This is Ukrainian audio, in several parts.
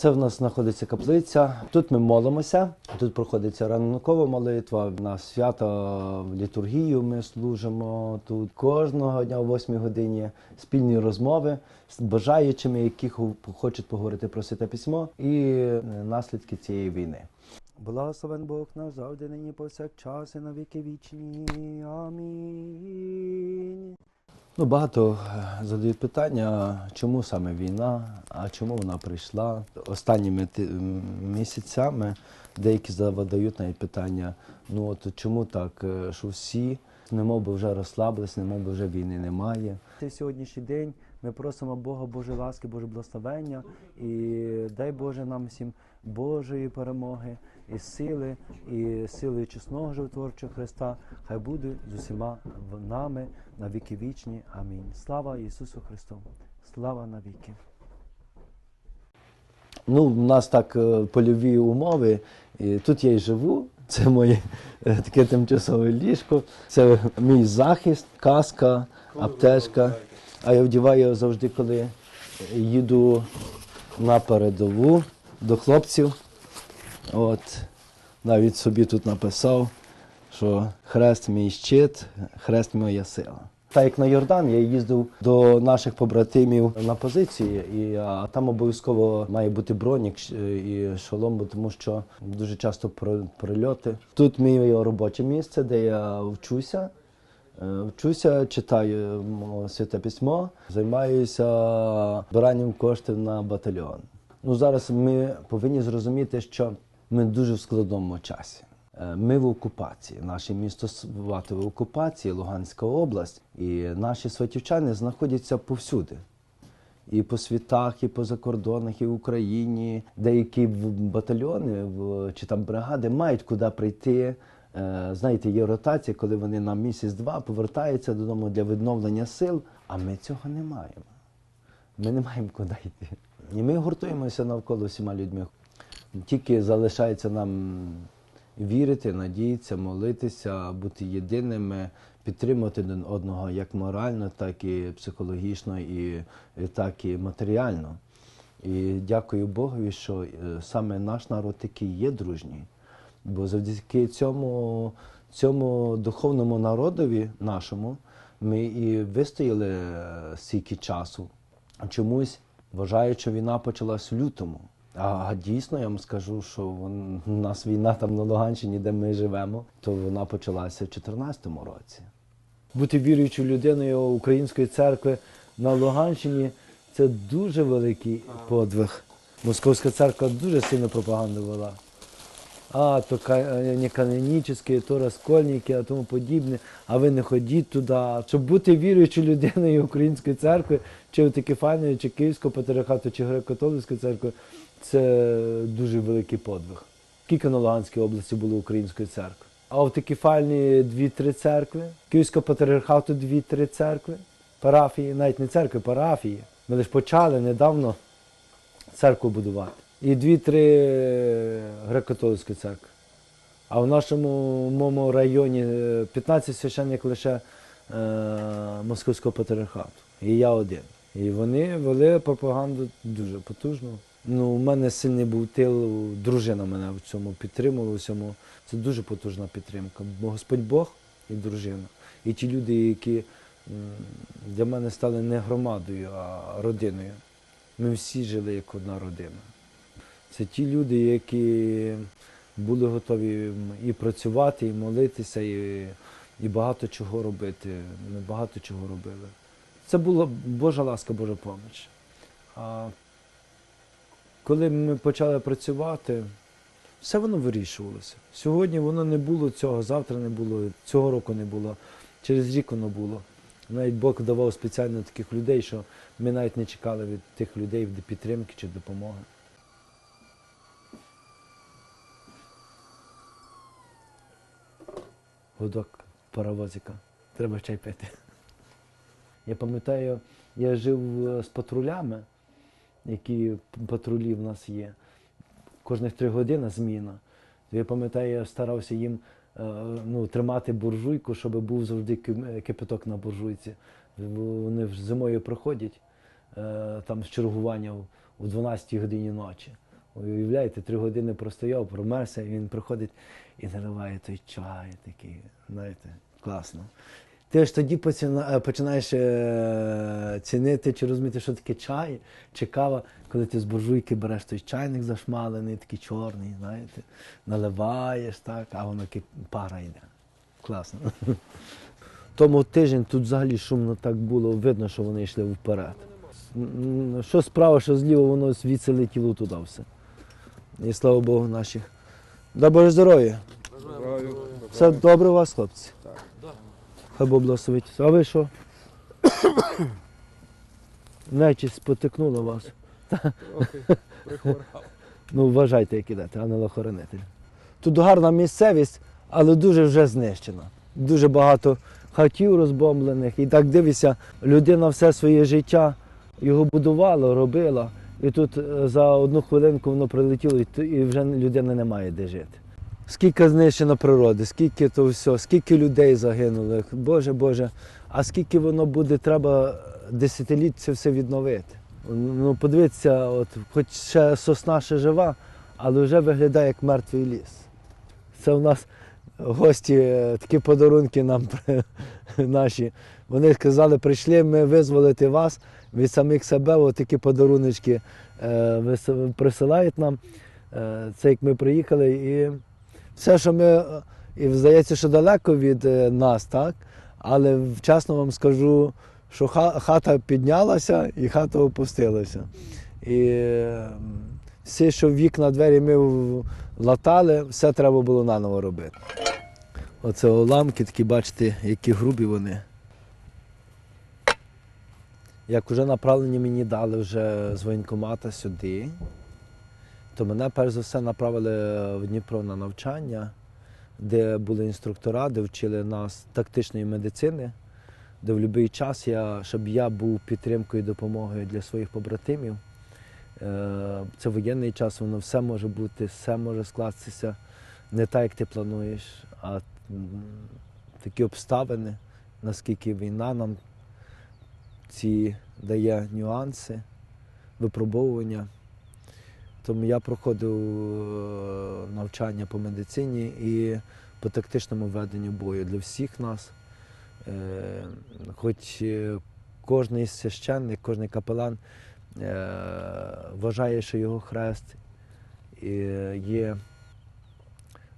Це в нас знаходиться каплиця. Тут ми молимося. Тут проходиться ранкова молитва. На свято літургію ми служимо тут кожного дня о 8 годині. Спільні розмови з бажаючими, які хочуть поговорити про святе письмо і е, наслідки цієї війни. Благословен Бог наш завжди нині повсякчас і на віки вічні. Амінь. Ну, багато е, задають питання, чому саме війна, а чому вона прийшла. Останніми місяцями деякі задають навіть питання: ну от чому так, е, що всі немов би вже розслабились, немов би вже війни немає. Цей сьогоднішній день ми просимо Бога Божої ласки, Боже благословення і дай Боже нам всім Божої перемоги і сили, і сили чесного животворчого Христа. Хай буде з усіма нами на віки вічні. Амінь. Слава Ісусу Христу! Слава навіки! Ну, у нас так е, польові умови. І тут я й живу. Це моє е, таке тимчасове ліжко. Це мій захист, каска, аптечка. А я вдіваю його завжди, коли їду на передову до хлопців. От навіть собі тут написав, що хрест мій щит, хрест моя сила. Так як на Йордан я їздив до наших побратимів на позиції, і а, там обов'язково має бути бронік і шолом, тому що дуже часто прильоти. Тут моє робоче місце, де я вчуся. Е, Вчуся, читаю святе письмо, займаюся збиранням коштів на батальйон. Ну зараз ми повинні зрозуміти, що ми дуже в складному часі. Е, Ми в окупації. Наше місто Сватове в окупації, Луганська область, і наші сватівчани знаходяться повсюди. І по світах, і по закордонах, і в Україні. Деякі батальйони чи там бригади мають куди прийти. Е, Знаєте, є ротація, коли вони на місяць-два повертаються додому для відновлення сил, а ми цього не маємо. Ми не маємо куди йти. І ми гуртуємося навколо всіма людьми. Тільки залишається нам вірити, надіятися, молитися, бути єдиними, підтримувати один одного як морально, так і психологічно, і, так і матеріально. І дякую Богові, що е, саме наш народ такий є дружній. Бо завдяки цьому, цьому духовному народові нашому ми і вистояли е, стільки часу. Чомусь вважають, що війна почалась в лютому. А дійсно я вам скажу, що вон- у нас війна там на Луганщині, де ми живемо, то вона почалася в 2014 році. Бути віруючою людиною Української церкви на Луганщині це дуже великий подвиг. Московська церква дуже сильно пропаганду вела. А, то не канонічні, то розкольники, а тому подібне, а ви не ходіть туди. Щоб бути віруючою людиною Української церкви, чи Автокефальної, чи Київського патріархату, чи греко-католицької церкви, це дуже великий подвиг. Скільки на Луганській області було української церкви? А Автокефальні дві-три церкви, Київського патріархату дві-три церкви, парафії, навіть не церкви, парафії. Ми лише почали недавно церкву будувати. І дві-три греко-католицькі церкви. А в нашому моєму районі е, 15 священників лише е, московського патріархату. І я один. І вони вели пропаганду дуже потужно. Ну, у мене сильний був тил, дружина мене в цьому підтримувала. в цьому. Це дуже потужна підтримка. Бо Господь Бог і дружина. І ті люди, які для мене стали не громадою, а родиною. Ми всі жили як одна родина. Це ті люди, які були готові і працювати, і молитися, і, і багато чого робити. Ми багато чого робили. Це була Божа ласка, Божа поміч. А коли ми почали працювати, все воно вирішувалося. Сьогодні воно не було цього, завтра не було, цього року не було, через рік воно було. Навіть Бог давав спеціально таких людей, що ми навіть не чекали від тих людей підтримки чи допомоги. Гудок паровозика. Треба чай пити. Я пам'ятаю, я жив е, з патрулями, які патрулі в нас є. Кожних три години зміна. Я пам'ятаю, я старався їм е, ну, тримати буржуйку, щоб був завжди кипяток на буржуйці. Вони ж зимою проходять е, там з чергування о 12 годині ночі. Уявляєте, три години простояв, промерся, і він приходить і наливає той чай такий, знаєте, класно. Ти ж тоді е, починаєш е, цінити чи розуміти, що таке чай чи кава, коли ти з буржуйки береш той чайник зашмалений, такий чорний, знаєте, наливаєш так, а воно пара йде. Класно. Тому тиждень тут взагалі шумно так було, видно, що вони йшли вперед. Що справа, що зліва, воно звідси летіло туди все. І слава Богу, наших. Дай Боже здоров'я. Все добре у вас, хлопці? Хай Бог благословить. А ви що? Нечість спотикнула вас. Ну, вважайте, як ідете, а не лохоронитель. Тут гарна місцевість, але дуже вже знищена. Дуже багато хатів розбомблених. І так дивишся, людина все своє життя його будувала, робила. І тут е, за одну хвилинку воно прилетіло, і вже людини немає де жити. Скільки знищено природи, скільки то все, скільки людей загинуло. Боже, Боже, а скільки воно буде, треба десятиліть це все відновити. Ну, подивіться, от, хоч ще сосна ще жива, але вже виглядає як мертвий ліс. Це у нас гості е, такі подарунки нам наші. Вони сказали, прийшли ми визволити вас від самих себе. От такі подаруночки е, присилають нам. Е, Це як ми приїхали, і все, що ми, і здається, що далеко від е, нас, так? Але вчасно вам скажу, що хата піднялася і хата опустилася. І все, що вікна, двері ми латали, все треба було наново робити. Оце уламки, такі, бачите, які грубі вони. Як вже направлення мені дали вже з воєнкомата сюди, то мене перш за все направили в Дніпро на навчання, де були інструктора, де вчили нас тактичної медицини, де в будь-який час я, щоб я був підтримкою і допомогою для своїх побратимів. Е, Це воєнний час, воно все може бути, все може скластися не так, як ти плануєш, а такі обставини, наскільки війна нам ці дає нюанси, випробовування. Тому я проходив е, навчання по медицині і по тактичному веденню бою для всіх нас. Е, Хоч е, кожний священник, кожний капелан вважає, що його хрест є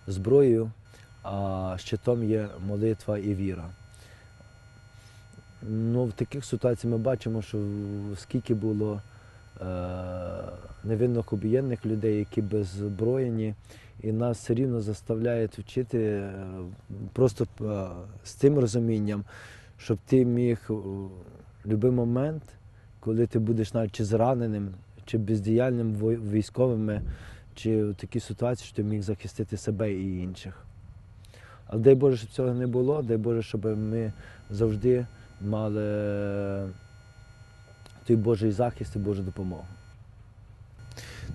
зброєю, а щитом є молитва і віра. Ну, в таких ситуаціях ми бачимо, що скільки було е, невинних обієнних людей, які беззброєні, і нас все рівно заставляють вчити е, просто е, з тим розумінням, щоб ти міг у будь-який момент, коли ти будеш навіть чи зраненим, чи бездіяльним військовими, чи в такій ситуації, що ти міг захистити себе і інших. Але дай Боже, щоб цього не було, дай Боже, щоб ми завжди мали той Божий захист і Божу допомогу.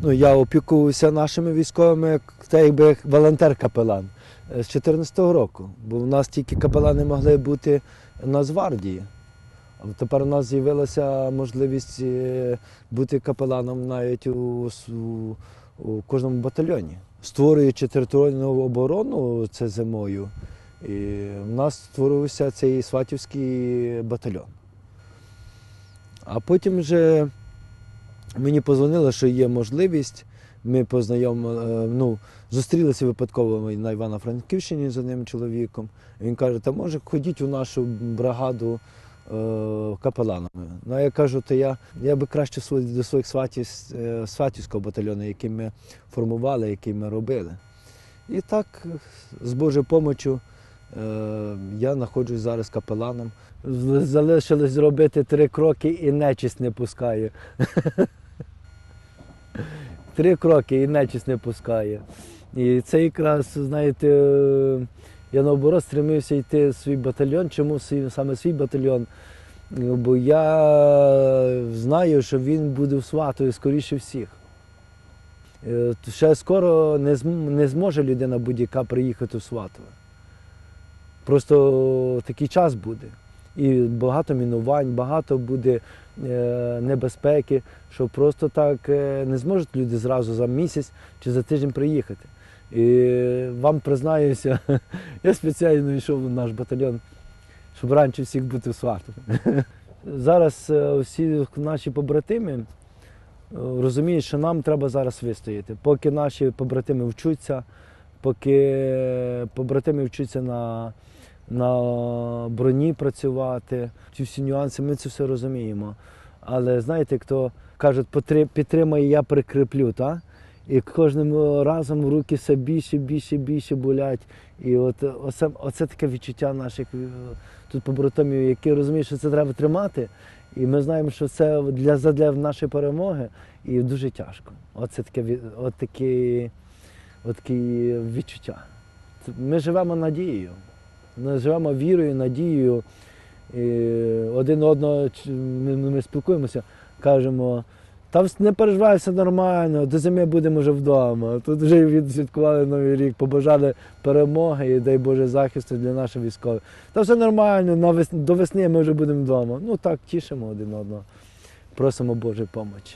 Ну, я опікуюся нашими військовими, як- якби як волонтер-капелан е, з 2014 року. Бо в нас тільки капелани могли бути в Нацгвардії. А тепер у нас з'явилася можливість е, бути капеланом навіть у, у, у кожному батальйоні. Створюючи територіальну оборону це зимою, і в нас створився цей сватівський батальйон. А потім вже мені позвонили, що є можливість. Ми познайомили, ну, зустрілися випадково на Івано-Франківщині з одним чоловіком. Він каже, та може ходіть у нашу бригаду е, капеланами. Ну, а я кажу, то я, я би краще до своїх сватів, е, сватівського батальйону, який ми формували, який ми робили. І так, з Божою допомогою, е, я знаходжусь зараз капеланом. Залишилось зробити три кроки і нечисть не пускає. Три кроки і нечисть не пускає. І це якраз, знаєте, е, я наоборот стремився йти в свій батальйон. Чому саме свій батальйон? Бо я знаю, що він буде в Сватові скоріше всіх. Е, Ще скоро не зможе людина будь-яка приїхати в Сватове. Просто такий час буде. і багато мінувань, багато буде е, небезпеки, що просто так е, не зможуть люди зразу за місяць чи за тиждень приїхати. І вам признаюся, я спеціально йшов в наш батальйон, щоб раніше всіх бути в Свартові. Зараз е, всі наші побратими е, розуміють, що нам треба зараз вистояти. Поки наші побратими вчаться, поки побратими вчаться на, на броні працювати, ці всі нюанси, ми це все розуміємо. Але знаєте, як то кажуть, «Потри- підтримай, я прикріплю, так? І кожним разом руки все більше, більше, більше болять. І от оце, оце таке відчуття наших е, тут побратимів, які розуміють, що це треба тримати. І ми знаємо, що це для, задля нашої перемоги і дуже тяжко. Оце таке, от такі, от такі відчуття. Ми живемо надією. Ми живемо вірою, надією. І один одного ми, ми спілкуємося, кажемо. Та вс- не переживай, все нормально, до зими будемо вже вдома. Тут вже відсвяткували Новий рік, побажали перемоги і дай Боже захисту для наших військових. Та все нормально, на до весни ми вже будемо вдома. Ну так, тішимо один одного, просимо Божої помочі.